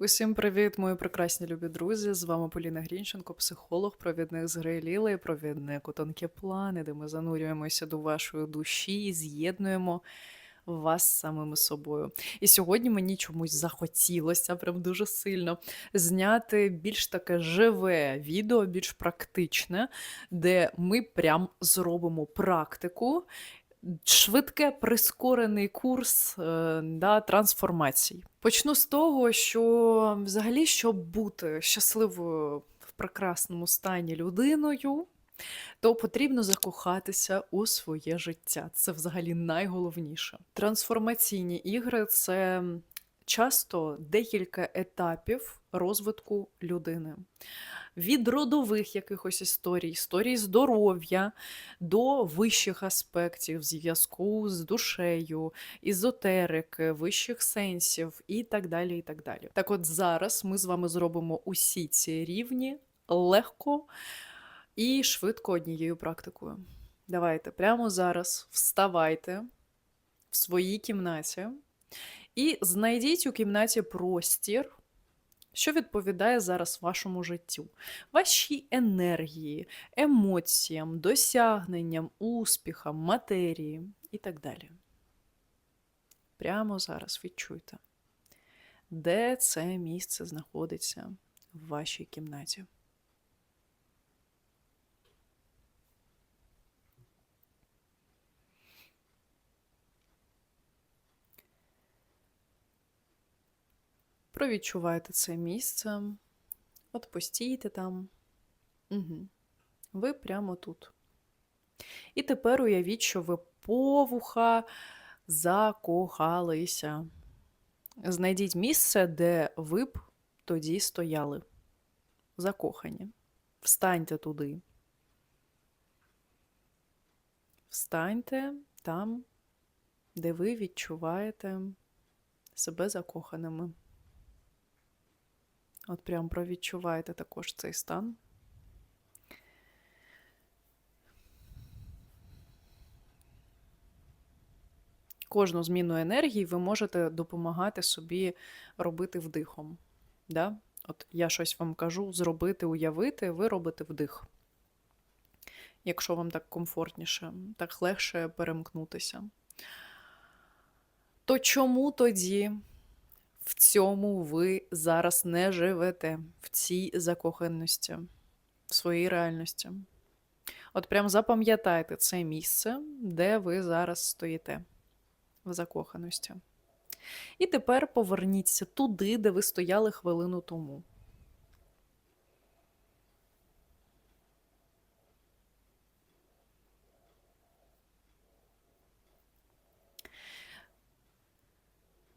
Усім привіт, мої прекрасні любі друзі. З вами Поліна Грінченко, психолог, провідник з гри Ліли, провідник у тонкі плани, де ми занурюємося до вашої душі і з'єднуємо вас з самими собою. І сьогодні мені чомусь захотілося прям дуже сильно зняти більш таке живе відео, більш практичне, де ми прям зробимо практику. Швидке прискорений курс е, да, трансформацій. Почну з того, що взагалі, щоб бути щасливою в прекрасному стані людиною, то потрібно закохатися у своє життя. Це взагалі найголовніше. Трансформаційні ігри це часто декілька етапів розвитку людини. Від родових якихось історій, історій здоров'я до вищих аспектів зв'язку з душею, ізотерики, вищих сенсів і так далі. і Так далі. Так от зараз ми з вами зробимо усі ці рівні легко і швидко однією практикою. Давайте прямо зараз вставайте в своїй кімнаті і знайдіть у кімнаті простір. Що відповідає зараз вашому життю, вашій енергії, емоціям, досягненням, успіхам, матерії і так далі. Прямо зараз відчуйте, де це місце знаходиться в вашій кімнаті. Провідчувайте це місце. От постійте там. Угу. Ви прямо тут. І тепер уявіть, що ви повуха закохалися. Знайдіть місце, де ви б тоді стояли. Закохані. Встаньте туди. Встаньте там, де ви відчуваєте себе закоханими. От прям провідчуваєте також цей стан. Кожну зміну енергії ви можете допомагати собі робити вдихом. Да? От я щось вам кажу, зробити, уявити, ви робите вдих. Якщо вам так комфортніше, так легше перемкнутися. То чому тоді в цьому ви зараз не живете, в цій закоханості, в своїй реальності. От прям запам'ятайте це місце, де ви зараз стоїте в закоханості. І тепер поверніться туди, де ви стояли хвилину тому.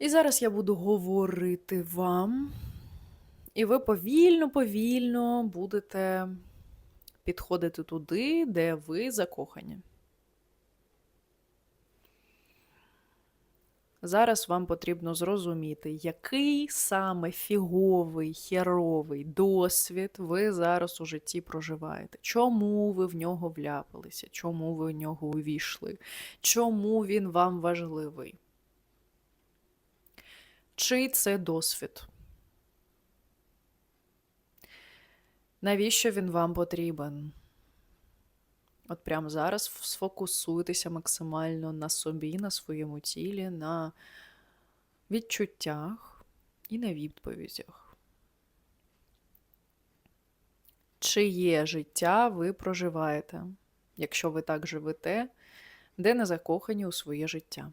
І зараз я буду говорити вам, і ви повільно-повільно будете підходити туди, де ви закохані. Зараз вам потрібно зрозуміти, який саме фіговий, херовий досвід ви зараз у житті проживаєте. Чому ви в нього вляпалися? Чому ви в нього увійшли? Чому він вам важливий? Чий це досвід? Навіщо він вам потрібен? От прямо зараз сфокусуйтеся максимально на собі, на своєму тілі, на відчуттях і на відповідях. Чиє життя ви проживаєте, якщо ви так живете, де не закохані у своє життя?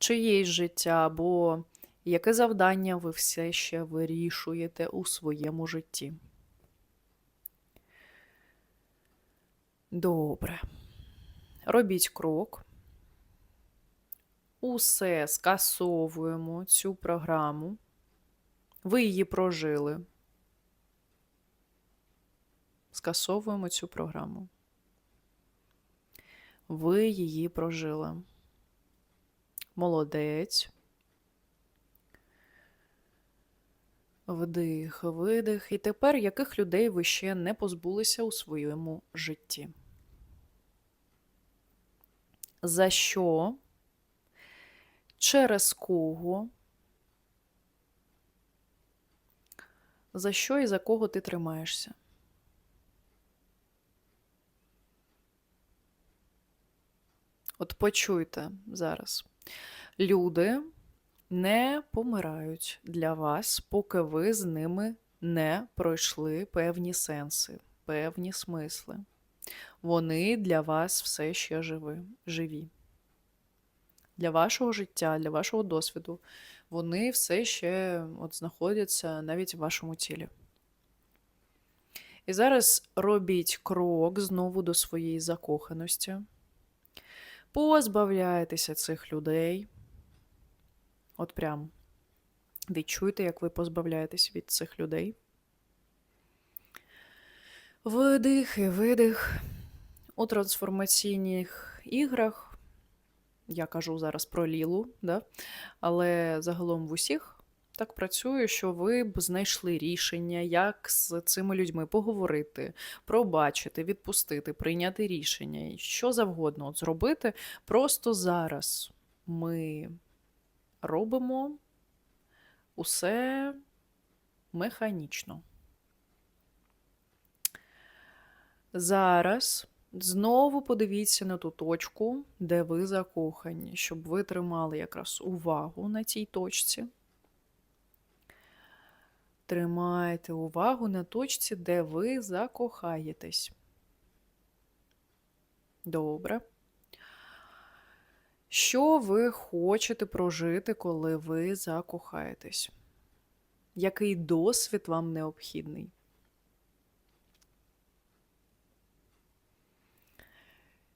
Чиєсь життя, або яке завдання ви все ще вирішуєте у своєму житті. Добре. Робіть крок. Усе скасовуємо цю програму. Ви її прожили. Скасовуємо цю програму. Ви її прожили. Молодець. Вдих, видих. І тепер яких людей ви ще не позбулися у своєму житті? За що? Через кого? За що і за кого ти тримаєшся? От почуйте зараз. Люди не помирають для вас, поки ви з ними не пройшли певні сенси, певні смисли. Вони для вас все ще живі. живі. Для вашого життя, для вашого досвіду, вони все ще от знаходяться навіть в вашому тілі. І зараз робіть крок знову до своєї закоханості. Позбавляйтеся цих людей. От прям відчуйте, як ви позбавляєтесь від цих людей. Видих і видих. У трансформаційних іграх. Я кажу зараз про Лілу, да? але загалом в усіх так працює, що ви б знайшли рішення, як з цими людьми поговорити, пробачити, відпустити, прийняти рішення, що завгодно от зробити. Просто зараз ми робимо усе механічно. Зараз знову подивіться на ту точку, де ви закохані, щоб ви тримали якраз увагу на цій точці. Тримайте увагу на точці, де ви закохаєтесь. Добре. Що ви хочете прожити, коли ви закохаєтесь? Який досвід вам необхідний?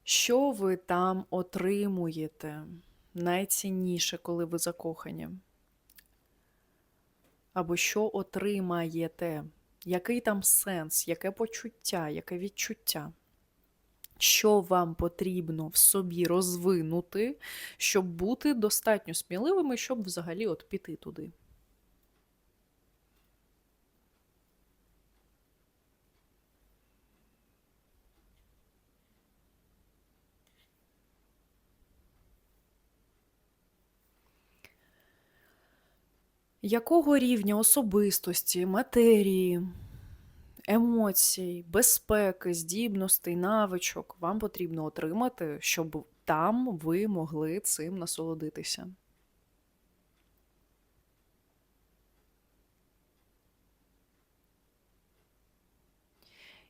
Що ви там отримуєте найцінніше, коли ви закохані? Або що отримаєте? Який там сенс, яке почуття, яке відчуття? Що вам потрібно в собі розвинути, щоб бути достатньо сміливими, щоб взагалі от піти туди? Якого рівня особистості, матерії, емоцій, безпеки, здібностей, навичок вам потрібно отримати, щоб там ви могли цим насолодитися?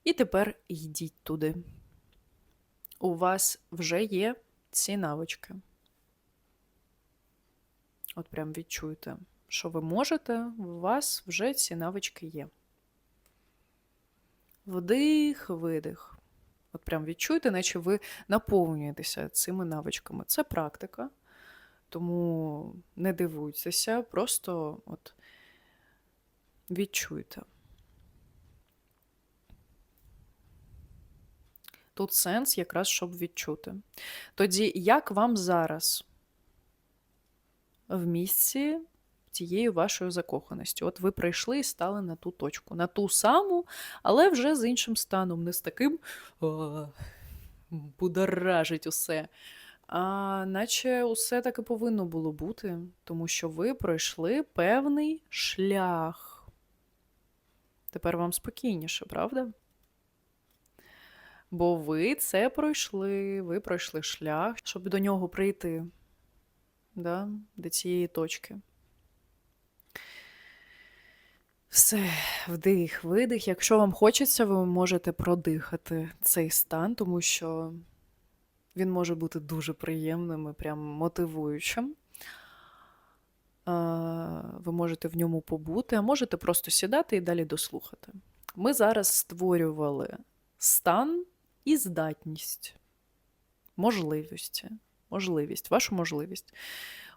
І тепер йдіть туди. У вас вже є ці навички. От прям відчуйте що ви можете, у вас вже ці навички є. Вдих, видих. От прям відчуйте, наче ви наповнюєтеся цими навичками. Це практика, тому не дивуйтеся, просто от відчуйте. Тут сенс якраз щоб відчути. Тоді, як вам зараз в місці тією вашою закоханістю. От ви прийшли і стали на ту точку, на ту саму, але вже з іншим станом, не з таким будоражить усе. А наче усе так і повинно було бути, тому що ви пройшли певний шлях. Тепер вам спокійніше, правда? Бо ви це пройшли, ви пройшли шлях, щоб до нього прийти, да, до цієї точки. Все, вдих, видих. Якщо вам хочеться, ви можете продихати цей стан, тому що він може бути дуже приємним і прям мотивуючим. Ви можете в ньому побути, а можете просто сідати і далі дослухати. Ми зараз створювали стан і здатність, можливості, можливість, вашу можливість.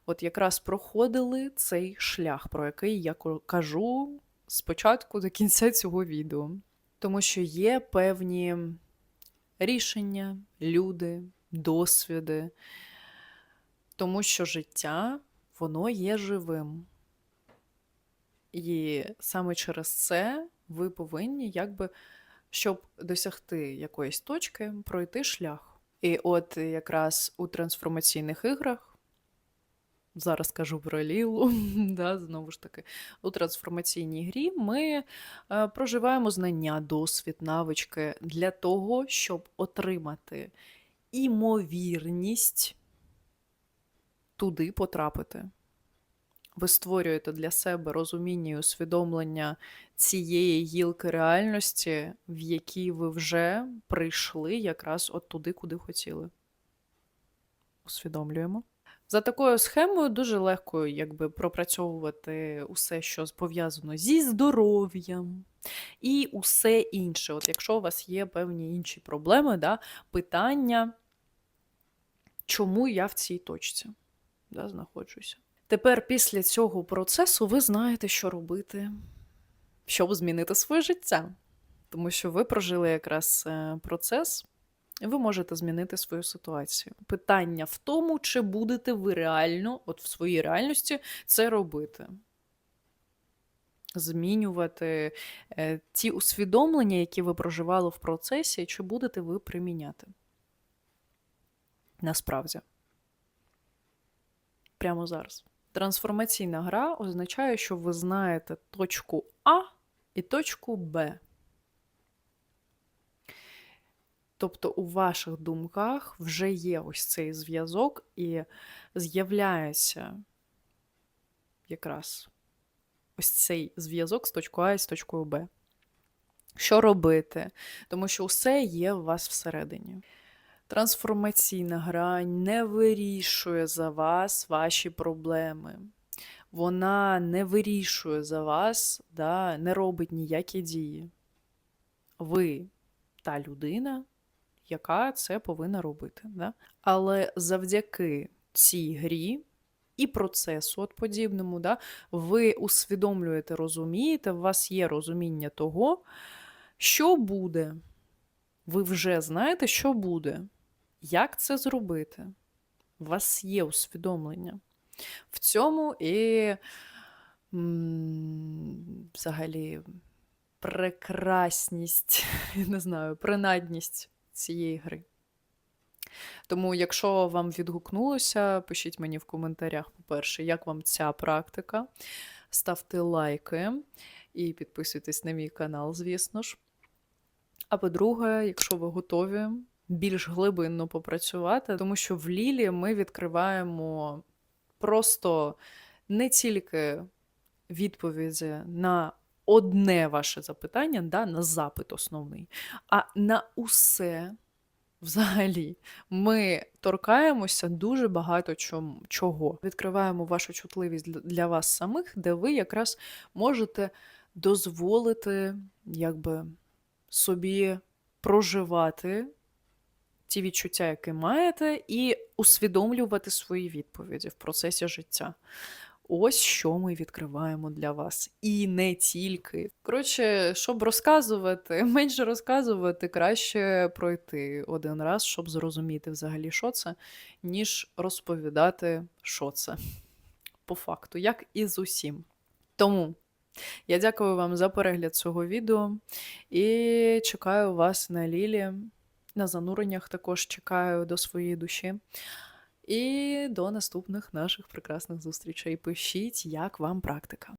От якраз проходили цей шлях, про який я кажу з початку до кінця цього відео. Тому що є певні рішення, люди, досвіди, тому що життя, воно є живим. І саме через це ви повинні, якби, щоб досягти якоїсь точки, пройти шлях. І от якраз у трансформаційних іграх зараз кажу про Лілу, да, знову ж таки, у трансформаційній грі ми е, проживаємо знання, досвід, навички для того, щоб отримати імовірність туди потрапити. Ви створюєте для себе розуміння і усвідомлення цієї гілки реальності, в якій ви вже прийшли якраз от туди, куди хотіли. Усвідомлюємо. За такою схемою дуже легко якби, пропрацьовувати усе, що пов'язано зі здоров'ям і усе інше. От Якщо у вас є певні інші проблеми, да, питання, чому я в цій точці да, знаходжуся. Тепер після цього процесу ви знаєте, що робити, щоб змінити своє життя. Тому що ви прожили якраз е, процес, ви можете змінити свою ситуацію. Питання в тому, чи будете ви реально, от в своїй реальності, це робити. Змінювати е, ті усвідомлення, які ви проживали в процесі, чи будете ви приміняти. Насправді. Прямо зараз. Трансформаційна гра означає, що ви знаєте точку А і точку Б. Тобто у ваших думках вже є ось цей зв'язок, і з'являється якраз ось цей зв'язок з точкою А і з точкою Б. Що робити? Тому що усе є у вас всередині. Трансформаційна гра не вирішує за вас ваші проблеми. Вона не вирішує за вас, да, не робить ніякі дії. Ви та людина, яка це повинна робити. Да? Але завдяки цій грі і процесу от подібному, да, ви усвідомлюєте, розумієте, у вас є розуміння того, що буде. Ви вже знаєте, що буде. Як це зробити? У вас є усвідомлення. В цьому і взагалі прекрасність, не знаю, принадність цієї гри. Тому, якщо вам відгукнулося, пишіть мені в коментарях, по-перше, як вам ця практика. Ставте лайки і підписуйтесь на мій канал, звісно ж. А по-друге, якщо ви готові більш глибинно попрацювати, тому що в Лілі ми відкриваємо просто не тільки відповіді на одне ваше запитання, да, на запит основний, а на усе. Взагалі, ми торкаємося дуже багато чого. Відкриваємо вашу чутливість для вас самих, де ви якраз можете дозволити якби, собі проживати ті відчуття, які маєте, і усвідомлювати свої відповіді в процесі життя. Ось що ми відкриваємо для вас. І не тільки. Коротше, щоб розказувати, менше розказувати, краще пройти один раз, щоб зрозуміти взагалі, що це, ніж розповідати, що це. По факту, як і з усім. Тому я дякую вам за перегляд цього відео і чекаю вас на Лілі. На зануреннях також чекаю до своєї душі. І до наступних наших прекрасних зустрічей. Пишіть, як вам практика.